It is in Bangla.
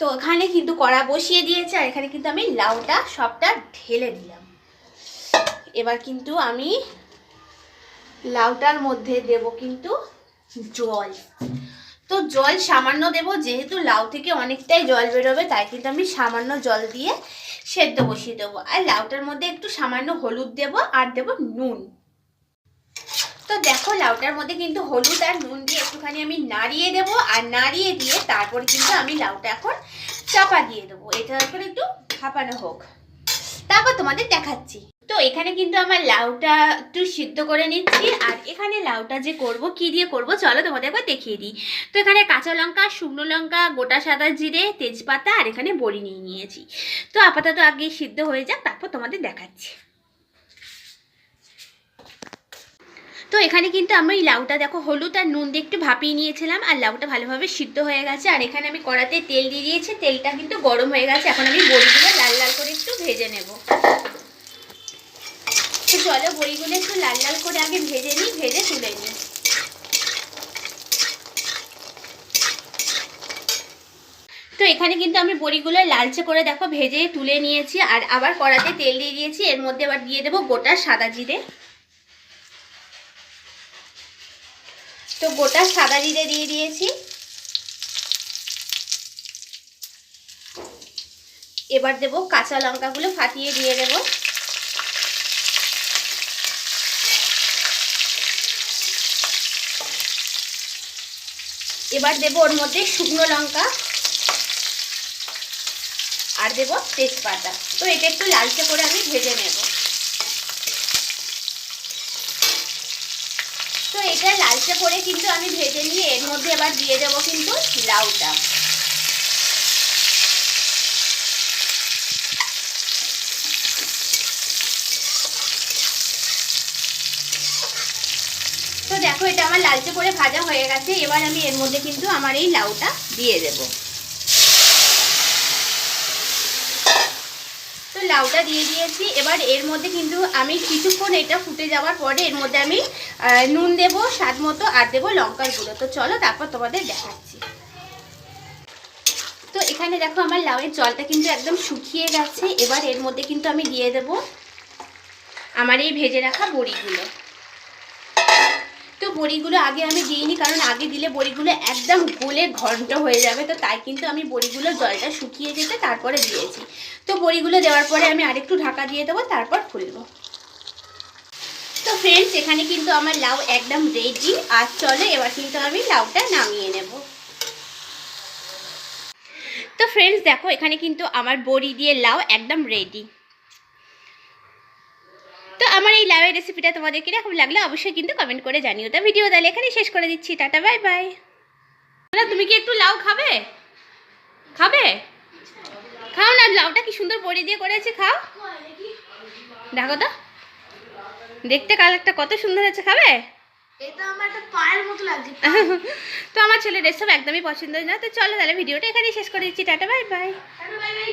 তো এখানে কিন্তু কড়া বসিয়ে দিয়েছে, আর এখানে কিন্তু আমি লাউটা সবটা ঢেলে দিলাম। এবার কিন্তু আমি লাউটার মধ্যে দেব কিন্তু জল। তো জল সামান্য দেব, যেহেতু লাউ থেকে অনেকটাই জল বেরোবে, তাই কিন্তু আমি সামান্য জল দিয়ে সেদ্ধ বসিয়ে দেবো। আর লাউটার মধ্যে একটু সামান্য হলুদ দেব, আর দেব নুন। তো দেখো লাউটার মধ্যে কিন্তু হলুদ আর নুন দিয়ে একটুখানি আমি নাড়িয়ে দেবো, আর নাড়িয়ে দিয়ে তারপর কিন্তু আমি লাউটা এখন চাপা দিয়ে দেবো। এটা এখন একটু ভাপানো হোক। তারপর তোমাদের দেখাচ্ছি। তো এখানে কিন্তু আমার লাউটা একটু সিদ্ধ করে নিচ্ছি, আর এখানে লাউটা যে করব, কি দিয়ে করব, চলো তোমাদের একবার দেখিয়ে দিই। তো এখানে কাঁচা লঙ্কা, শুকনো লঙ্কা, গোটা সাদা জিরে, তেজপাতা, আর এখানে বড়ি নিয়ে নিয়েছি। তো আপাতত আগে সিদ্ধ হয়ে যাক, তারপর তোমাদের দেখাচ্ছি। তো এখানে কিন্তু আমি এই লাউটা দেখো, হলুদ আর নুন দিয়ে একটু ভাপিয়ে নিয়েছিলাম আর লাউটা ভালোভাবে সিদ্ধ হয়ে গেছে। আর এখানে আমি কড়াতে তেল দিয়ে দিয়েছি, তেলটা কিন্তু গরম হয়ে গেছে। এখন আমি বড়িগুলো লাল লাল করে একটু ভেজে নেব। তো চলো বড়িগুলো একটু লাল লাল করে আগে ভেজে নিই, ভেজে তুলে নিই। তো এখানে কিন্তু আমি বড়িগুলো লালচে করে দেখো ভেজে তুলে নিয়েছি। আর আবার কড়াতে তেল দিয়ে দিয়েছি, এর মধ্যে আবার দিয়ে দেবো গোটা সাদা জিরে। তো গোটা সাদা জিরে দিয়ে দিয়েছি। এবার দেব কাঁচা লঙ্কাগুলো ফাটিয়ে দিয়ে দেব। এবার দেব ওর মধ্যে শুকনো লঙ্কা আর দেব তেজপাতা। তো এটা একটু লালচে করে আমি ভেজে নেব। তো এটা লালচে করে কিন্তু আমি ভেজে নিয়ে এর মধ্যে এবার দিয়ে দেব কিন্তু লাউটা। তো দেখো এটা আমার লালচে করে ভাজা হয়ে গেছে, এবার আমি এর মধ্যে কিন্তু আমার এই লাউটা দিয়ে দেব। তো লাউটা দিয়ে দিয়েছি। এবার এর মধ্যে কিন্তু আমি কিছুক্ষণ এটা ফুটে যাওয়ার পরে এর মধ্যে আমি নুন দেব, স্বাদ মতো, আর দেবো লঙ্কার গুঁড়ো। তো চলো তারপর তোমাদের দেখাচ্ছি। তো এখানে দেখো আমার লাউয়ের জলটা কিন্তু একদম শুকিয়ে গেছে। এবার এর মধ্যে কিন্তু আমি দিয়ে দেব আমার এই ভেজে রাখা বড়িগুলো। তো বড়িগুলো আগে আমি দিইনি, কারণ আগে দিলে বড়িগুলো একদম গলে ঘন্ট হয়ে যাবে, তো তাই কিন্তু আমি বড়িগুলো জলটা শুকিয়ে যেতে তারপরে দিয়েছি। তো বড়িগুলো দেওয়ার পরে আমি আরেকটু ঢাকা দিয়ে দেবো, তারপর খুলবো। তো ফ্রেন্ডস এখানে কিন্তু আমার লাউ একদম রেডি আর চলে, এবার কিন্তু আমি লাউটা নামিয়ে নেব। তো ফ্রেন্ডস দেখো, এখানে কিন্তু আমার বড়ি দিয়ে লাউ একদম রেডি এই লাউয়ের রেসিপিটা তোমাদের কীরকম লাগল অবশ্যই কিন্তু কমেন্ট করে জানিও। তো ভিডিও তাহলে এখানে শেষ করে দিচ্ছি। টাটা বাই বাই তুমি কি একটু লাউ খাবে? খাবে? খাও না লাউটা কি সুন্দর বড়ি দিয়ে করেছে খাও। দেখো তো। দেখতে কালারটা কত সুন্দর হয়েছে খাবে? তো আমার ছেলের এসব একদমই পছন্দ না। তো চলো তাহলে ভিডিওটা এখানেই শেষ করে দিচ্ছি। Tata bye bye bye bye